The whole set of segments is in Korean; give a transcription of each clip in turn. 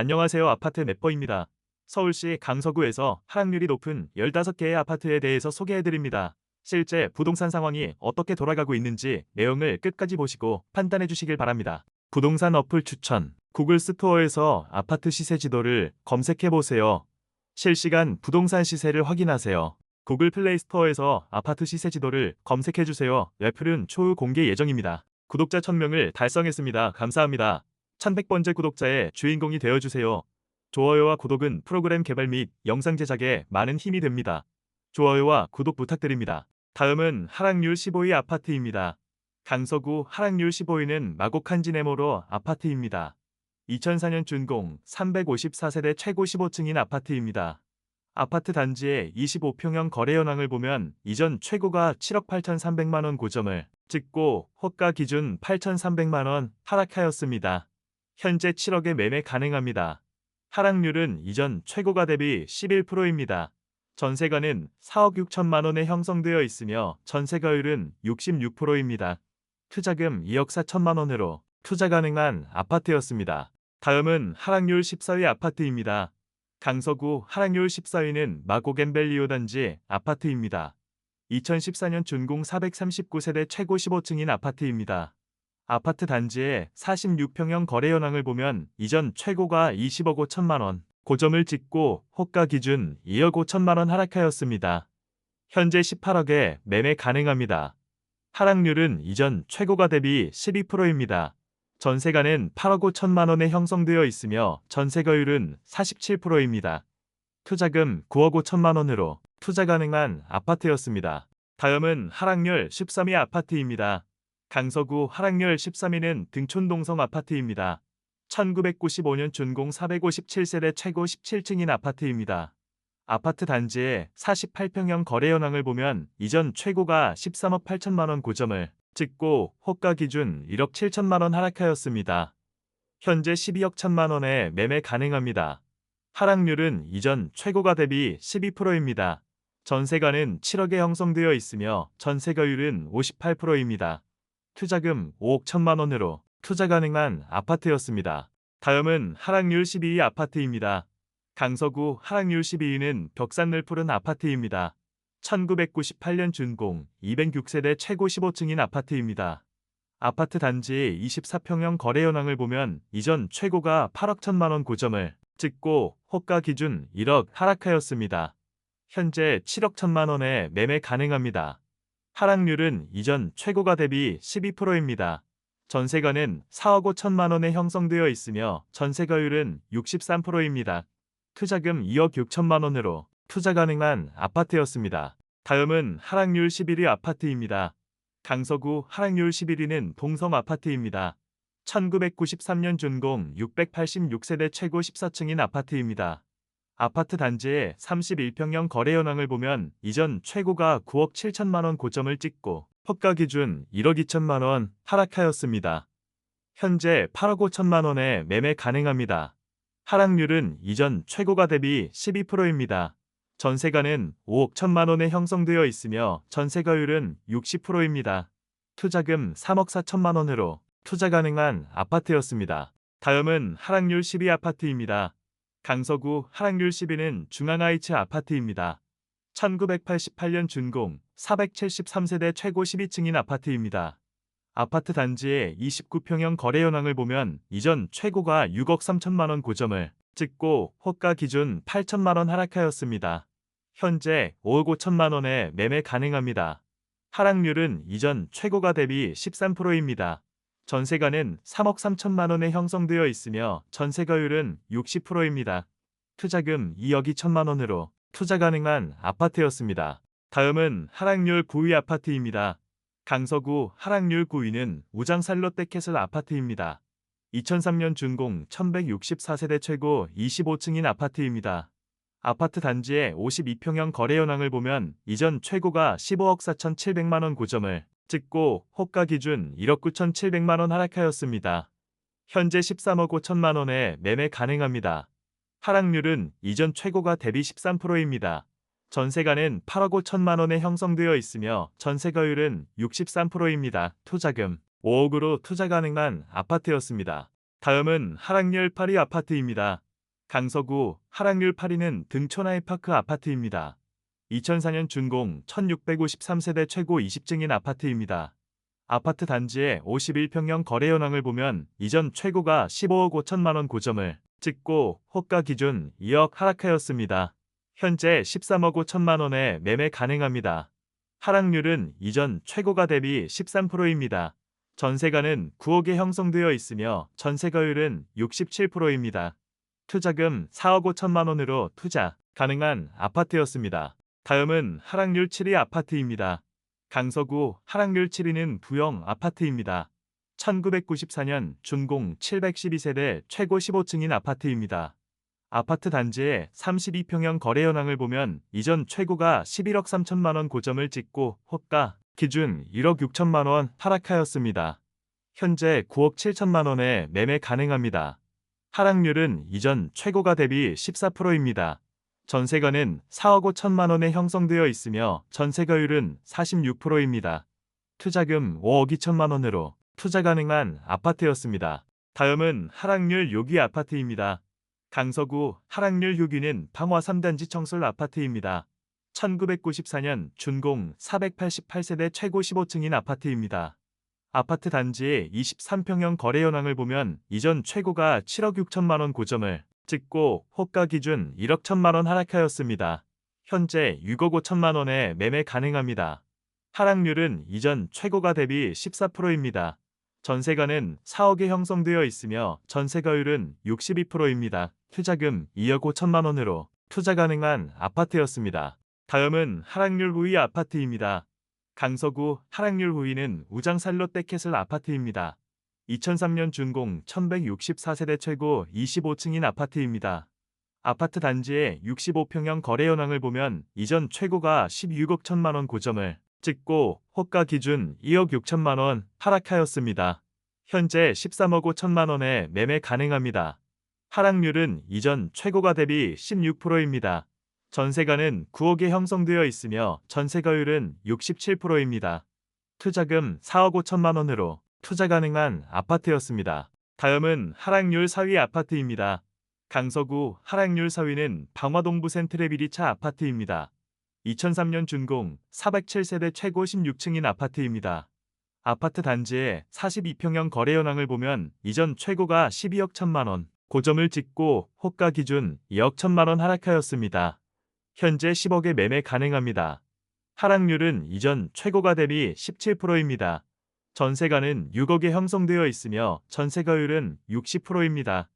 안녕하세요. 아파트 맵버입니다. 서울시 강서구에서 하락률이 높은 15개의 아파트에 대해서 소개해드립니다. 실제 부동산 상황이 어떻게 돌아가고 있는지 내용을 끝까지 보시고 판단해 주시길 바랍니다. 부동산 어플 추천. 구글 스토어에서 아파트 시세 지도를 검색해 보세요. 실시간 부동산 시세를 확인하세요. 구글 플레이 스토어에서 아파트 시세 지도를 검색해 주세요. 애플은 초유 공개 예정입니다. 구독자 1000명을 달성했습니다. 감사합니다. 1100번째 구독자의 주인공이 되어주세요. 좋아요와 구독은 프로그램 개발 및 영상 제작에 많은 힘이 됩니다. 좋아요와 구독 부탁드립니다. 다음은 하락률 15위 아파트입니다. 강서구 하락률 15위는 마곡한지네모로 아파트입니다. 2004년 준공 354세대 최고 15층인 아파트입니다. 아파트 단지의 25평형 거래 현황을 보면 이전 최고가 7억 8,300만원 고점을 찍고 호가 기준 8,300만원 하락하였습니다. 현재 7억에 매매 가능합니다. 하락률은 이전 최고가 대비 11%입니다. 전세가는 4억 6천만 원에 형성되어 있으며 전세가율은 66%입니다. 투자금 2억 4천만 원으로 투자 가능한 아파트였습니다. 다음은 하락률 14위 아파트입니다. 강서구 하락률 14위는 마고겐벨리오 단지 아파트입니다. 2014년 준공 439세대 최고 15층인 아파트입니다. 아파트 단지의 46평형 거래 현황을 보면 이전 최고가 20억 5천만 원, 고점을 찍고 호가 기준 2억 5천만 원 하락하였습니다. 현재 18억에 매매 가능합니다. 하락률은 이전 최고가 대비 12%입니다. 전세가는 8억 5천만 원에 형성되어 있으며 전세가율은 47%입니다. 투자금 9억 5천만 원으로 투자 가능한 아파트였습니다. 다음은 하락률 13위 아파트입니다. 강서구 하락률 13위는 등촌동성 아파트입니다. 1995년 준공 457세대 최고 17층인 아파트입니다. 아파트 단지의 48평형 거래 현황을 보면 이전 최고가 13억 8천만 원 고점을 찍고 호가 기준 1억 7천만 원 하락하였습니다. 현재 12억 1천만 원에 매매 가능합니다. 하락률은 이전 최고가 대비 12%입니다. 전세가는 7억에 형성되어 있으며 전세가율은 58%입니다. 투자금 5억 1천만 원으로 투자 가능한 아파트였습니다. 다음은 하락률 12위 아파트입니다. 강서구 하락률 12위는 벽산 늘 푸른 아파트입니다. 1998년 준공 206세대 최고 15층인 아파트입니다. 아파트 단지의 24평형 거래 현황을 보면 이전 최고가 8억 1천만 원 고점을 찍고 호가 기준 1억 하락하였습니다. 현재 7억 1천만 원에 매매 가능합니다. 하락률은 이전 최고가 대비 12%입니다. 전세가는 4억 5천만 원에 형성되어 있으며 전세가율은 63%입니다. 투자금 2억 6천만 원으로 투자 가능한 아파트였습니다. 다음은 하락률 11위 아파트입니다. 강서구 하락률 11위는 동성 아파트입니다. 1993년 준공 686세대 최고 14층인 아파트입니다. 아파트 단지의 31평형 거래 현황을 보면 이전 최고가 9억 7천만 원 고점을 찍고 호가 기준 1억 2천만 원 하락하였습니다. 현재 8억 5천만 원에 매매 가능합니다. 하락률은 이전 최고가 대비 12%입니다. 전세가는 5억 1천만 원에 형성되어 있으며 전세가율은 60%입니다. 투자금 3억 4천만 원으로 투자 가능한 아파트였습니다. 다음은 하락률 10위 아파트입니다. 강서구 하락률 10위는 중앙하이츠 아파트입니다. 1988년 준공 473세대 최고 12층인 아파트입니다. 아파트 단지의 29평형 거래 현황을 보면 이전 최고가 6억 3천만 원 고점을 찍고 호가 기준 8천만 원 하락하였습니다. 현재 5억 5천만 원에 매매 가능합니다. 하락률은 이전 최고가 대비 13%입니다. 전세가는 3억 3천만 원에 형성되어 있으며 전세가율은 60%입니다. 투자금 2억 2천만 원으로 투자 가능한 아파트였습니다. 다음은 하락률 9위 아파트입니다. 강서구 하락률 9위는 우장살 롯데캐슬 아파트입니다. 2003년 준공 1164세대 최고 25층인 아파트입니다. 아파트 단지의 52평형 거래 현황을 보면 이전 최고가 15억 4천7백만 원 고점을 찍고 호가 기준 1억 9천7백만 원 하락하였습니다. 현재 13억 5천만 원에 매매 가능합니다. 하락률은 이전 최고가 대비 13%입니다. 전세가는 8억 5천만 원에 형성되어 있으며 전세가율은 63%입니다. 투자금 5억으로 투자 가능한 아파트였습니다. 다음은 하락률 8위 아파트입니다. 강서구 하락률 8위는 등촌아이파크 아파트입니다. 2004년 준공 1653세대 최고 20층인 아파트입니다. 아파트 단지의 51평형 거래 현황을 보면 이전 최고가 15억 5천만 원 고점을 찍고 호가 기준 2억 하락하였습니다. 현재 13억 5천만 원에 매매 가능합니다. 하락률은 이전 최고가 대비 13%입니다. 전세가는 9억에 형성되어 있으며 전세가율은 67%입니다. 투자금 4억 5천만 원으로 투자 가능한 아파트였습니다. 다음은 하락률 7위 아파트입니다. 강서구 하락률 7위는 부영 아파트입니다. 1994년 준공 712세대 최고 15층인 아파트입니다. 아파트 단지의 32평형 거래 현황을 보면 이전 최고가 11억 3천만 원 고점을 찍고 호가 기준 1억 6천만 원 하락하였습니다. 현재 9억 7천만 원에 매매 가능합니다. 하락률은 이전 최고가 대비 14%입니다. 전세가는 4억 5천만 원에 형성되어 있으며 전세가율은 46%입니다. 투자금 5억 2천만 원으로 투자 가능한 아파트였습니다. 다음은 하락률 6위 아파트입니다. 강서구 하락률 6위는 방화 3단지 청솔 아파트입니다. 1994년 준공 488세대 최고 15층인 아파트입니다. 아파트 단지의 23평형 거래 현황을 보면 이전 최고가 7억 6천만 원 고점을 찍고 호가 기준 1억 1천만 원 하락하였습니다. 현재 6억 5천만 원에 매매 가능합니다. 하락률은 이전 최고가 대비 14%입니다. 전세가는 4억에 형성되어 있으며 전세가율은 62%입니다. 투자금 2억 5천만 원으로 투자 가능한 아파트였습니다. 다음은 하락률 후위 아파트입니다. 강서구 하락률 후위는 우장살로 떼켓을 아파트입니다. 2003년 준공 1164세대 최고 25층인 아파트입니다. 아파트 단지의 65평형 거래 현황을 보면 이전 최고가 16억 1천만 원 고점을 찍고 호가 기준 2억 6천만 원 하락하였습니다. 현재 13억 5천만 원에 매매 가능합니다. 하락률은 이전 최고가 대비 16%입니다. 전세가는 9억에 형성되어 있으며 전세가율은 67%입니다. 투자금 4억 5천만 원으로 투자 가능한 아파트였습니다. 다음은 하락률 4위 아파트입니다. 강서구 하락률 4위는 방화동부 센트레비리차 아파트입니다. 2003년 준공 407세대 최고 16층인 아파트입니다. 아파트 단지의 42평형 거래 현황을 보면 이전 최고가 12억 1천만 원 고점을 찍고 호가 기준 2억 1천만 원 하락하였습니다. 현재 10억에 매매 가능합니다. 하락률은 이전 최고가 대비 17%입니다. 전세가는 6억에 형성되어 있으며 전세가율은 60%입니다.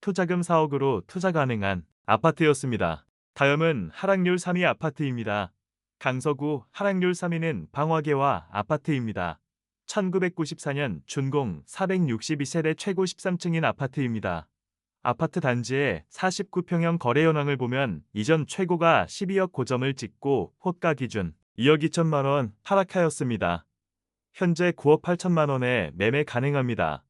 투자금 4억으로 투자 가능한 아파트였습니다. 다음은 하락률 3위 아파트입니다. 강서구 하락률 3위는 방화계와 아파트입니다. 1994년 준공 462세대 최고 13층인 아파트입니다. 아파트 단지의 49평형 거래 현황을 보면 이전 최고가 12억 고점을 찍고 호가 기준 2억 2천만 원 하락하였습니다. 현재 9억 8천만 원에 매매 가능합니다.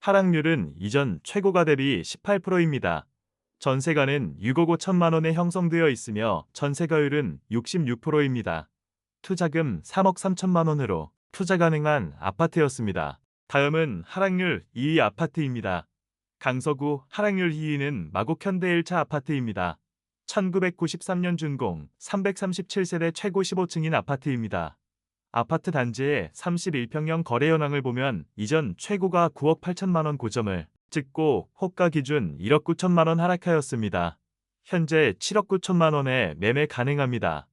하락률은 이전 최고가 대비 18%입니다. 전세가는 6억 5천만 원에 형성되어 있으며 전세가율은 66%입니다. 투자금 3억 3천만 원으로 투자 가능한 아파트였습니다. 다음은 하락률 2위 아파트입니다. 강서구 하락률 2위는 마곡 현대 1차 아파트입니다. 1993년 준공 337세대 최고 15층인 아파트입니다. 아파트 단지의 31평형 거래 현황을 보면 이전 최고가 9억 8천만 원 고점을 찍고 호가 기준 1억 9천만 원 하락하였습니다. 현재 7억 9천만 원에 매매 가능합니다.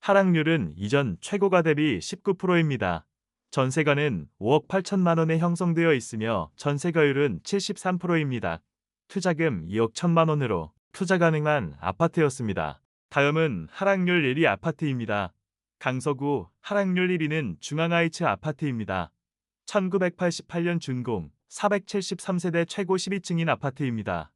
하락률은 이전 최고가 대비 19%입니다. 전세가는 5억 8천만 원에 형성되어 있으며 전세가율은 73%입니다. 투자금 2억 1천만 원으로 투자 가능한 아파트였습니다. 다음은 하락률 1위 아파트입니다. 강서구 하락률 1위는 중앙하이츠 아파트입니다. 1988년 준공 473세대 최고 12층인 아파트입니다.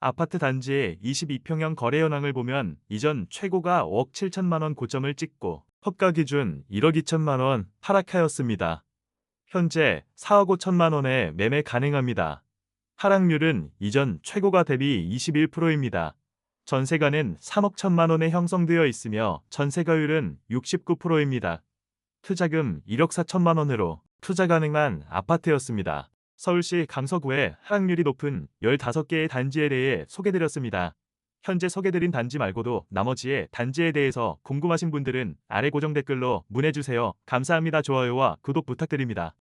아파트 단지의 22평형 거래 현황을 보면 이전 최고가 5억 7천만 원 고점을 찍고 허가 기준 1억 2천만 원 하락하였습니다. 현재 4억 5천만 원에 매매 가능합니다. 하락률은 이전 최고가 대비 21%입니다. 전세가는 3억 1천만 원에 형성되어 있으며 전세가율은 69%입니다. 투자금 1억 4천만 원으로 투자 가능한 아파트였습니다. 서울시 강서구에 하락률이 높은 15개의 단지에 대해 소개드렸습니다. 현재 소개드린 단지 말고도 나머지의 단지에 대해서 궁금하신 분들은 아래 고정 댓글로 문해주세요. 감사합니다. 좋아요와 구독 부탁드립니다.